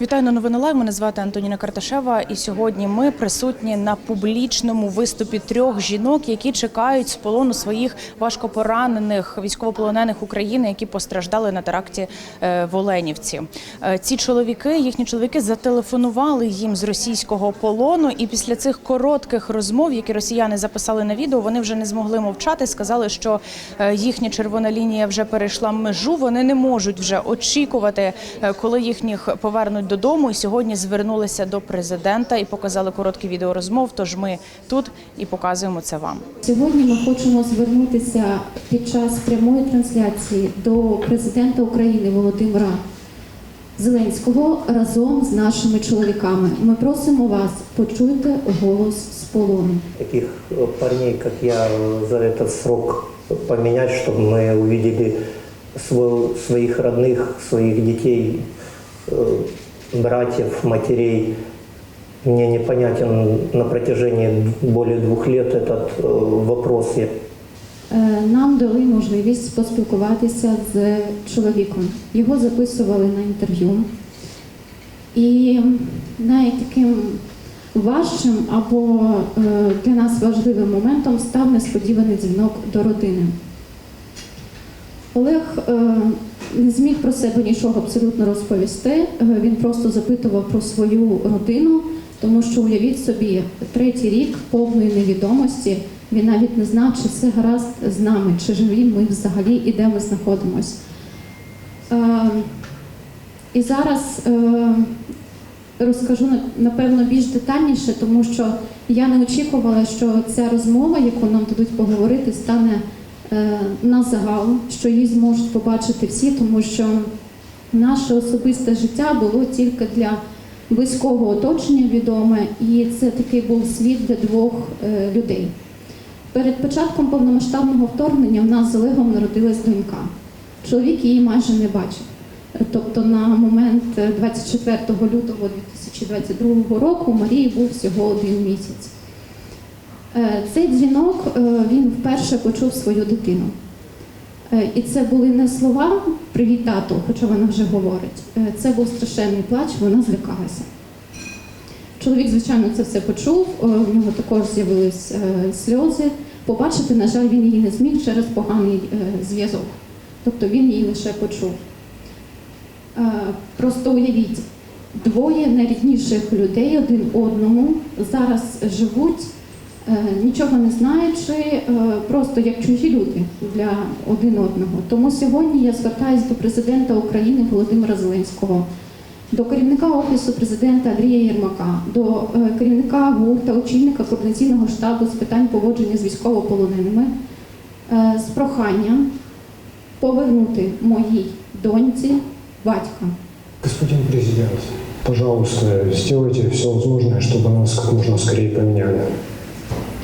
Вітаю на новини Лайв. Мене звати Антоніна Карташева. І сьогодні ми присутні на публічному виступі трьох жінок, які чекають з полону своїх важкопоранених військовополонених України, які постраждали на теракті е, в Оленівці. Е, Ці чоловіки, їхні чоловіки, зателефонували їм з російського полону. І після цих коротких розмов, які росіяни записали на відео, вони вже не змогли мовчати. Сказали, що е, їхня червона лінія вже перейшла межу. Вони не можуть вже очікувати, коли їхніх повернуть додому. І сьогодні звернулися до президента і показали короткі відеорозмов. Тож ми тут і показуємо це вам. Сьогодні ми хочемо звернутися під час прямої трансляції до президента України Володимира Зеленського разом з нашими чоловіками. Ми просимо вас почуйте голос з полону. таких э, парней, как я, э, за этот срок поменять, чтобы мы увидели свой- своих родных, своих детей, э, братьев, матерей. Мне непонятен на протяжении более двух лет этот э, вопрос. Е, Нам дали можливість поспілкуватися з чоловіком. Його записували на інтерв'ю. І навіть таким важчим або е, для нас важливим моментом став несподіваний дзвінок до родини. Олег е, не зміг про себе нічого абсолютно розповісти. Е, Він просто запитував про свою родину, тому що уявіть собі, третій рік повної невідомості. Він навіть не знав, чи все гаразд з нами, чи живі ми взагалі і де ми знаходимось. Е, і зараз е, розкажу напевно більш детальніше, тому що я не очікувала, що ця розмова, яку нам дадуть поговорити, стане на загал, що її зможуть побачити всі, тому що наше особисте життя було тільки для близького оточення відоме, і це такий був світ для двох е, людей. Перед початком повномасштабного вторгнення в нас з Олегом народилась донька. Чоловік її майже не бачив. Тобто на момент е, 24 лютого 2022 року Марії був всього один місяць. Е, Цей дзвінок е, він вперше почув свою дитину. Е, І це були не слова Привіт, тату, хоча вона вже говорить. Це був страшенний плач, вона злякалася. Чоловік, звичайно, це все почув. У нього також з'явились сльози. Побачити, на жаль, він її не зміг через поганий зв'язок. Тобто він її лише почув. Просто уявіть, двоє найрідніших людей один одному зараз живуть, нічого не знаючи, е, просто як чужі люди для один одного. Тому сьогодні я звертаюся до президента України Володимира Зеленського, до керівника офісу президента Андрія Єрмака, до е, керівника ГУР та очільника координаційного штабу з питань поводження з військовополоненими е, з проханням повернути моїй доньці батька. Господин президент, пожалуйста, сделайте все возможное, чтобы нас как можно скорее поменяли.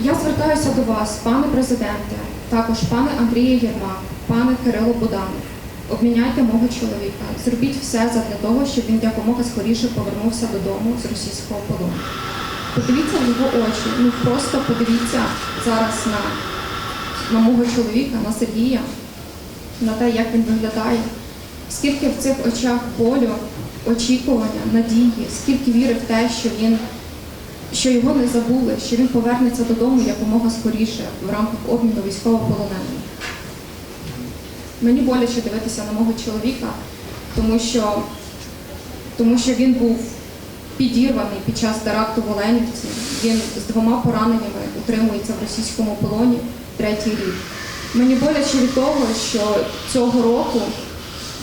Я звертаюся до вас, пане президенте, також пане Андрію Єрмак, пане Кирило Буданов. Обміняйте мого чоловіка. Зробіть все задля того, щоб він якомога скоріше повернувся додому з російського полону. Подивіться в його очі. Ну просто подивіться зараз на, на мого чоловіка, на Сергія, на те, як він виглядає. Скільки в цих очах болю, очікування, надії, скільки віри в те, що він що його не забули, що він повернеться додому якомога скоріше в рамках обміну військовополоненими. Мені боляче дивитися на мого чоловіка, тому що, тому що він був підірваний під час теракту в Оленівці. Він з двома пораненнями утримується в російському полоні третій рік. Мені боляче від того, що цього року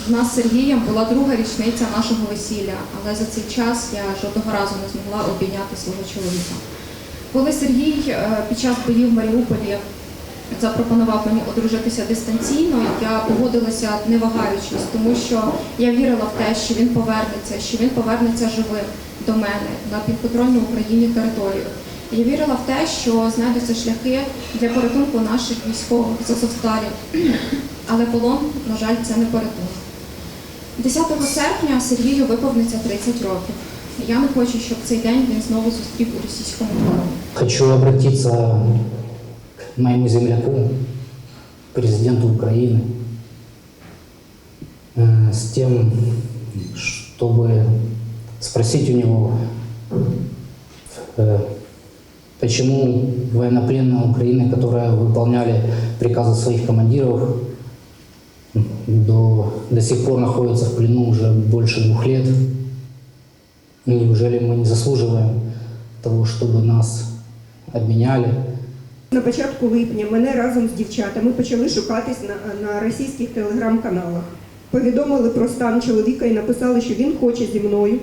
в нас з Сергієм була друга річниця нашого весілля, але за цей час я жодного разу не змогла обійняти свого чоловіка. Коли Сергій е, під час боїв в Маріуполі запропонував мені одружитися дистанційно, я погодилася не вагаючись, тому що я вірила в те, що він повернеться, що він повернеться живим до мене на підконтрольну Україні територію. Я вірила в те, що знайдуться шляхи для порятунку наших військових з Азовсталі. Але полон, на жаль, це не порятунок. 10 серпня Сергію виповниться 30 років. Я не хочу, щоб цей день він знову зустрів у російському полоні. Хочу обратиться к моему земляку, президенту Украины, э, с тем, чтобы спросить у него, э, почему военнопленные Украины, которые выполняли приказы своих командиров, до, до сих пор находятся в плену уже больше двух лет. Неужели мы не заслуживаем того, чтобы нас обменяли? На початку липня мене разом з дівчатами почали шукатись на, на російських телеграм-каналах. Повідомили про стан чоловіка і написали, що він хоче зі мною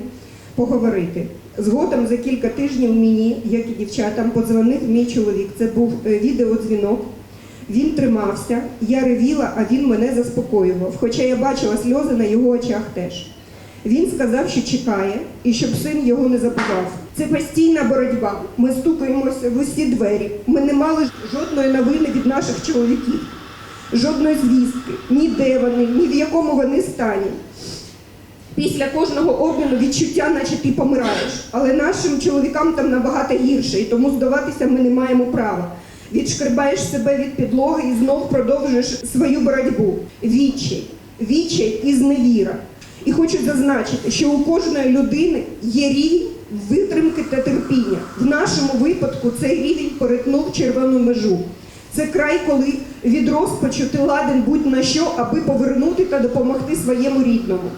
поговорити. Згодом за кілька тижнів мені, як і дівчатам, подзвонив мій чоловік. Це був е, відеодзвінок. Він тримався, я ревіла, а він мене заспокоював. Хоча я бачила сльози на його очах теж. Він сказав, що чекає і щоб син його не забував. Це постійна боротьба. Ми стукаємося в усі двері. Ми не мали жодної новини від наших чоловіків, жодної звістки, ні де вони, ні в якому вони стані. Після кожного обміну відчуття, наче ти помираєш. Але нашим чоловікам там набагато гірше, і тому здаватися ми не маємо права. Відшкребаєш себе від підлоги і знов продовжуєш свою боротьбу. Відчай, відчай і зневіра. І хочу зазначити, що у кожної людини є рівень витримки та терпіння. В нашому випадку цей рівень перетнув червону межу. Це край, коли від розпачу ти ладен будь на що, аби повернути та допомогти своєму рідному.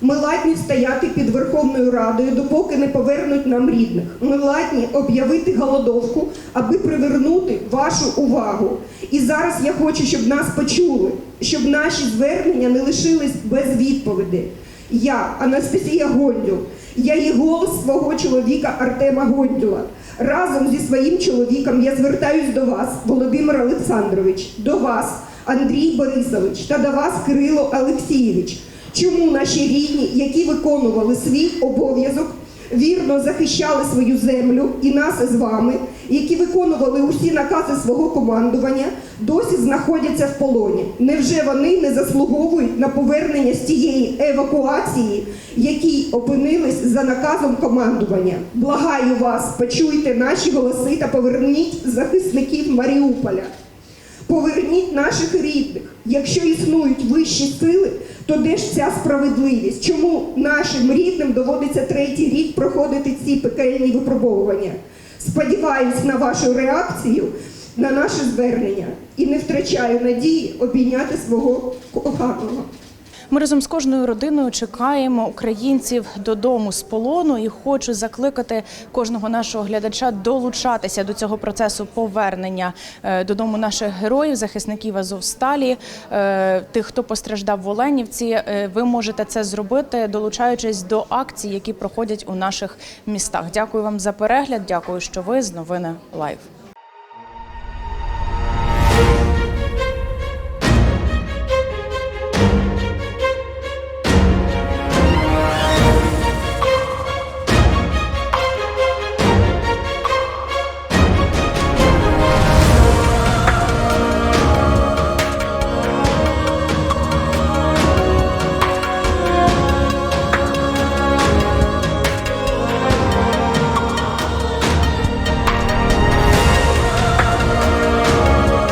Ми ладні стояти під Верховною Радою, допоки не повернуть нам рідних. Ми ладні об'явити голодовку, аби привернути вашу увагу. І зараз я хочу, щоб нас почули, щоб наші звернення не лишились без відповіді. Я, Анастасія Гондюл, я є голос свого чоловіка Артема Гондюла. Разом зі своїм чоловіком я звертаюсь до вас, Володимир Олександрович, до вас, Андрій Борисович, та до вас, Кирило Олексійович. Чому наші рідні, які виконували свій обов'язок, вірно захищали свою землю і нас з вами, які виконували усі накази свого командування, досі знаходяться в полоні? Невже вони не заслуговують на повернення з тієї евакуації, які опинились за наказом командування? Благаю вас, почуйте наші голоси та поверніть захисників Маріуполя. Поверніть наших рідних. Якщо існують вищі сили, то де ж ця справедливість? Чому нашим рідним доводиться третій рік проходити ці пекельні випробовування? Сподіваюсь на вашу реакцію на наше звернення і не втрачаю надії обійняти свого коханого. Ми разом з кожною родиною чекаємо українців додому з полону і хочу закликати кожного нашого глядача долучатися до цього процесу повернення е, додому наших героїв, захисників Азовсталі, е, тих, хто постраждав в Оленівці. Е, Ви можете це зробити, долучаючись до акцій, які проходять у наших містах. Дякую вам за перегляд. Дякую, що ви з новини Лайв.